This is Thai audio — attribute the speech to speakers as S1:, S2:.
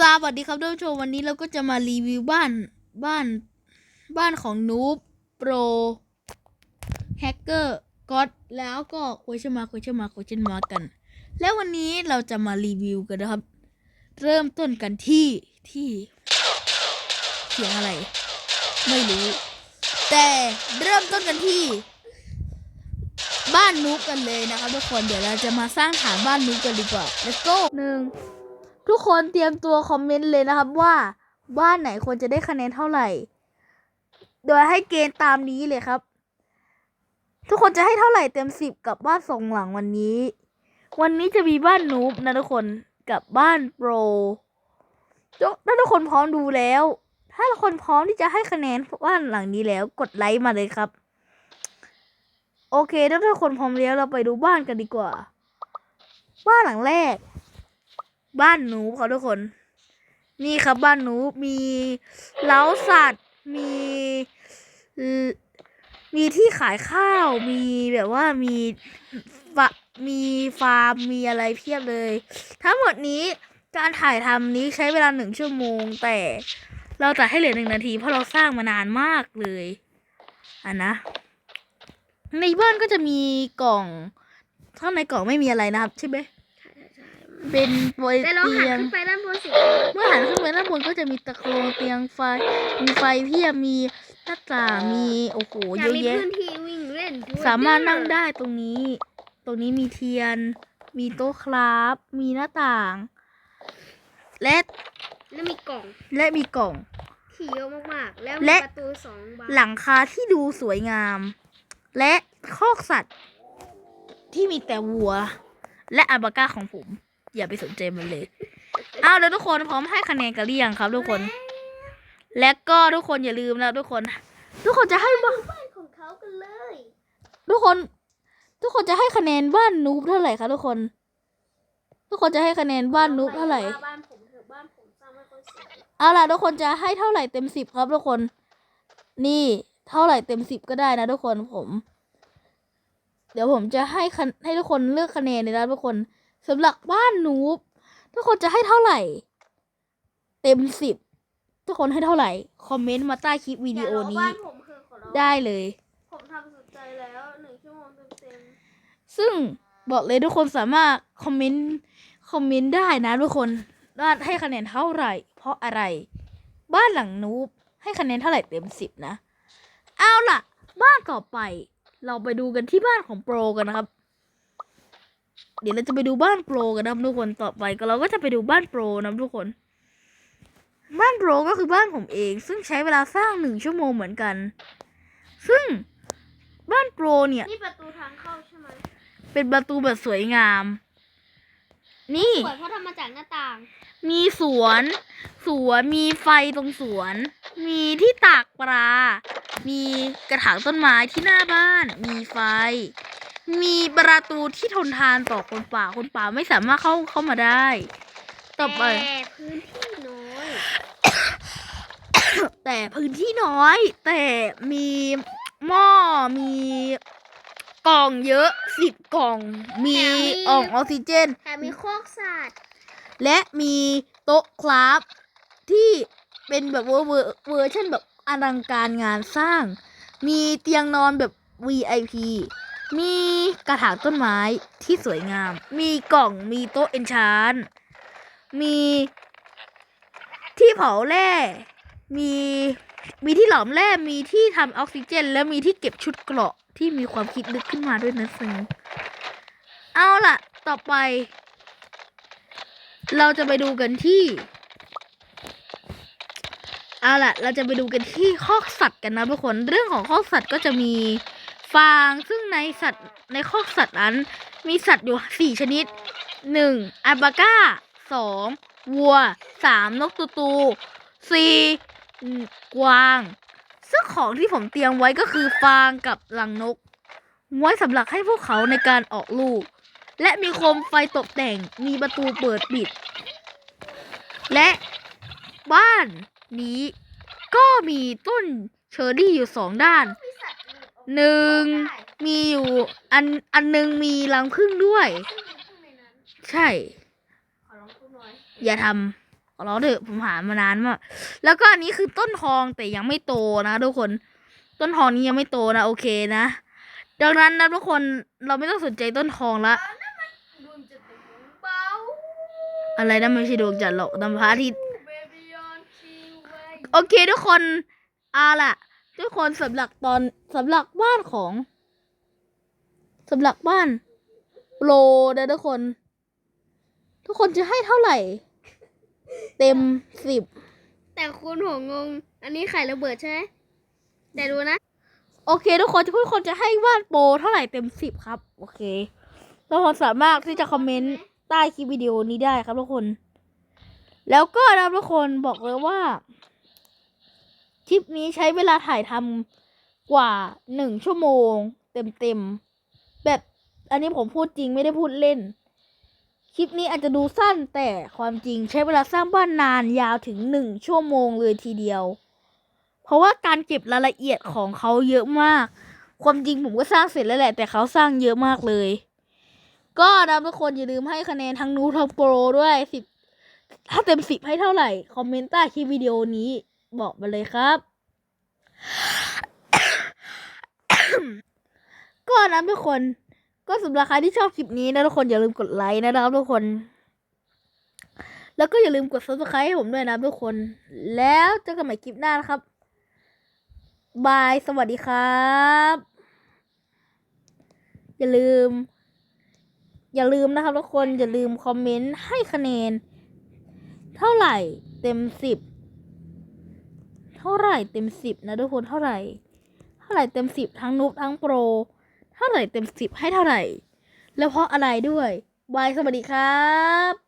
S1: สวัสดีครับท่านผู้ชมวันนี้เราก็จะมารีวิวบ้านบ้านบ้านของนูบโปรแฮกเกอร์ก็แล้วก็คุยชมาคุยชมาคุยชมากัน แล้ววันนี้เราจะมารีวิวกันนะครับ เริ่มต้นกันที่ที่เสียงอะไร ไม่รู้ แต่เริ่มต้นกันที่ บ้านนูบกันเลยนะครับทุกคนเดี๋ยวเราจะมาสร้างฐานบ้านนูบกันดีกว่า let's go หนึ่ง ทุกคนเตรียมตัวคอมเมนต์เลยนะครับว่าบ้านไหนควรจะได้คะแนนเท่าไหร่ โดยให้เกณฑ์ตามนี้เลยครับ ทุกคนจะให้เท่าไหร่เต็มสิบกับบ้านสองหลังวันนี้ วันนี้จะมีบ้านนูบนะทุกคนกับบ้านโปรถ้าทุกคนพร้อมดูแล้ว ถ้าทุกคนพร้อมที่จะให้คะแนนบ้านหลังนี้แล้วกดไลค์มาเลยครับ โอเคถ้าทุกคนพร้อมแล้วเราไปดูบ้านกันดีกว่า บ้านหลังแรก บ้านหนูครับทุกคน นี่ครับบ้านหนูมีเล้าสัตว์ มีมีที่ขายข้าว มีแบบว่ามีฟมีฟาร์ม มีอะไรเพียบเลย ทั้งหมดนี้การถ่ายทำนี้ใช้เวลาหนึ่งชั่วโมง แต่เราตัดให้เหลือหนึ่งนาทีเพราะเราสร้างมานานมากเลยอะนะ ในบ้านก็จะมีกล่องข้างในกล่องไม่มีอะไรนะครับใช่ไหม เป็นโปรย
S2: แต่เราหัน
S1: เตียง
S2: ขึ้นไปด้านบนสิ
S1: เมื่อหันขึ้นไปด้านบนก็จะมีตะโครงเตียงไฟ มีไฟเพียบมีหน้าต่างมีโอ้โห
S2: อ
S1: เย
S2: ยาก
S1: อะ
S2: มี
S1: แยะ
S2: พื้นที่วิ่งเล่นด้วย
S1: สามารถนั่งได้ตรงนี้ ตรงนี้มีเทียน มีโต๊ะคราฟมีหน้าต่าง และ
S2: แล้วมีกล่อง
S1: และมีกล่อง
S2: ที่เยอะมากๆ แล้ว
S1: และ
S2: มีประตูสองบาน
S1: หลังคาที่ดูสวยงาม และคอกสัตว์ที่มีแต่วัว และอัลบาก้าของผม อย่าไปสนใจมันเลยเอาแล้วทุกคนพร้อมให้คะแนนกันหรือยังครับ ทุกคน และก็ทุกคนอย่าลืมนะทุกคน ทุกคนจะให้
S2: บ้านของเขากันเลย
S1: ทุกคน ทุกคนจะให้คะแนนบ้านนูบเท่าไหร่คะทุกคน ทุกคนจะให้คะแนนบ้านนูบเท่าไหร่
S2: บ้านผมเถอะบ้านผมสร้างไม่ค่อยสวย
S1: เอาล่ะทุกคนจะให้เท่าไหร่เต็มสิบครับ ทุกคน นี่เท่าไหร่เต็มสิบก็ได้นะทุกคนผม เดี๋ยวผมจะให้คะให้ทุกคนเลือกคะแนนเลยนะทุกคน สำหรับบ้านนูบทุกคนจะให้เท่าไหร่ เต็มสิบทุกคนให้เท่าไหร่ คอมเมนต์มาใต้คลิปวิดีโอ
S2: อย่า
S1: นี้
S2: บ้านผมเถอะขอร้อง
S1: ได้เลย
S2: ผมทำสุดใจแล้วหนึ่งชั่วโมงเต็ม
S1: ซึ่งบอกเลยทุกคนสามารถคอมเมนต์คอมเมนต์ได้นะทุกคนว่าให้คะแนนเท่าไหร่ เพราะอะไร บ้านหลังนูบให้คะแนนเท่าไหร่เต็มสิบนะ เอาล่ะ บ้านต่อไป เราไปดูกันที่บ้านของโปรกันนะครับ เดี๋ยวเราจะไปดูบ้านโปรกันนะครับทุกคนต่อไปก็เราก็จะไปดูบ้านโปรนะครับทุกคน บ้านโปรก็คือบ้านผมเอง ซึ่งใช้เวลาสร้างหนึ่งชั่วโมงเหมือนกัน ซึ่งบ้านโปรเนี่ย
S2: ๆนี่ประตูทางเข้าใช่ไหม
S1: เป็นประตูแบบสวยงาม นี่
S2: สวยเพราะทำมาจากหน้าต่าง
S1: มีสวน สวนมีไฟตรงสวน มีที่ตากปลา มีกระถางต้นไม้ที่หน้าบ้าน มีไฟ มีประตูที่ทนทานต่อคนป่า คนป่าไม่สามารถเข้าเข้ามาได้ ต่อไป
S2: แต่พื้นที่น้อย
S1: แต่พื้นที่น้อย แต่มีหม้อมีกล่องเยอะสิบกล่อง มีอ่องออกซิเจน
S2: แถมมีโคอกสัตว์
S1: และมีโต๊ะคราฟที่เป็นแบบเวอร์เวอร์เวอร์ชันแบบอลังการงานสร้าง มีเตียงนอนแบบ VIP มีกระถางต้นไม้ที่สวยงาม มีกล่อง มีโต๊ะเอนชานมีที่เผาแร่ มีมีที่หลอมแร่ มีที่ทำออกซิเจน และมีที่เก็บชุดเกราะที่มีความคิดลึกขึ้นมาด้วยนะซึ่งเอาล่ะ ต่อไป เราจะไปดูกันที่ เอาล่ะ เราจะไปดูกันที่คอกสัตว์กันนะทุกคน เรื่องของคอกสัตว์ก็จะมี ฟาง ซึ่งในสัตว์ในคอกสัตว์นั้น มีสัตว์อยู่สี่ชนิดหนึ่งอัลปาก้าสองวัวสามนกตูตูสี่กวาง ซึ่งของที่ผมเตรียมไว้ก็คือฟางกับลังนก ไว้สำหรับให้พวกเขาในการออกลูก และมีโคมไฟตกแต่งมีประตูเปิดปิด และบ้านนี้ก็มีต้นเชอร์รี่อยู่สองด้าน หนึ่ง
S2: ได้
S1: มีอยู่อันอันหนึ่งมีรังผึ้งด้วย
S2: ซึ่งมีข้างในนั้น
S1: ใช่
S2: ขอลองพูดหน่อย
S1: อย่าทขอร้องเถอะผมหามานานมากแล้วก็อันนี้คือต้นทองแต่ยังไม่โตนะทุกคน ต้นทองนี้ยังไม่โตนะโอเคนะ ดังนั้นนะทุกคนเราไม่ต้องสนใจต้นทองละ
S2: ดวงจะเป็นเบา
S1: อะไรนะไม่ใช่ดวงจันทร์หรอกน้ำพระอาทิตย์
S2: เบบี้ยอนคิวไว้
S1: โอเคทุกคนเอาล่ะ ทุกคนสำหรับตอนสำหรับบ้านของสำหรับบ้านโปรนะทุกคน ทุกคนจะให้เท่าไหร่ เต็มสิบ
S2: แต่คุณหัวงง อันนี้ไข่ระเบิดใช่ไหมแต่ดูนะ
S1: โอเค ทุกคนทุกคนจะให้บ้านโปรเท่าไหร่เต็มสิบครับ โอเคทุกคนสามารถที่จะคอมเมนต์ใต้คลิปวิดีโอนี้ได้ครับทุกคน แล้วก็นะทุกคนบอกเลยว่า คลิปนี้ใช้เวลาถ่ายทำกว่าหนึ่งชั่วโมง เต็มๆ แบบอันนี้ผมพูดจริงไม่ได้พูดเล่น คลิปนี้อาจจะดูสั้นแต่ความจริงใช้เวลาสร้างบ้านนานยาวถึงหนึ่งชั่วโมงเลยทีเดียว เพราะว่าการเก็บรายละเอียดของเขาเยอะมาก ความจริงผมก็สร้างเสร็จแล้วแหละ แต่เขาสร้างเยอะมากเลย ก็นะทุกคนอย่าลืมให้คะแนนทั้งนูทั้งโปรด้วยสิบถ้าเต็มสิบให้เท่าไหร่ คอมเมนต์ใต้คลิปวิดีโอนี้ บอกมาเลยครับ ก็นะทุกคน ก็สำหรับใครที่ชอบคลิปนี้นะทุกคนอย่าลืมกดไลค์นะครับทุกคน แล้วก็อย่าลืมกด subscribe ให้ผมด้วยนะทุกคน แล้วเจอกันใหม่คลิปหน้านะครับบาย สวัสดีครับ อย่าลืม อย่าลืมนะครับทุกคน อย่าลืมคอมเมนต์ให้คะแนน เท่าไหร่เต็มสิบ ท่าไหร่เต็มสิบนะทุกคนเท่าไหร่ เท่าไหร่เต็มสิบทั้งนุบทั้งโปร เท่าไหร่เต็มสิบให้เท่าไหร่ แล้วเพราะอะไรด้วยบายสวัสดีครับ